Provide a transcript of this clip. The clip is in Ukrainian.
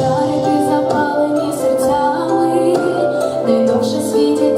Дарити запалені серцями, не світі.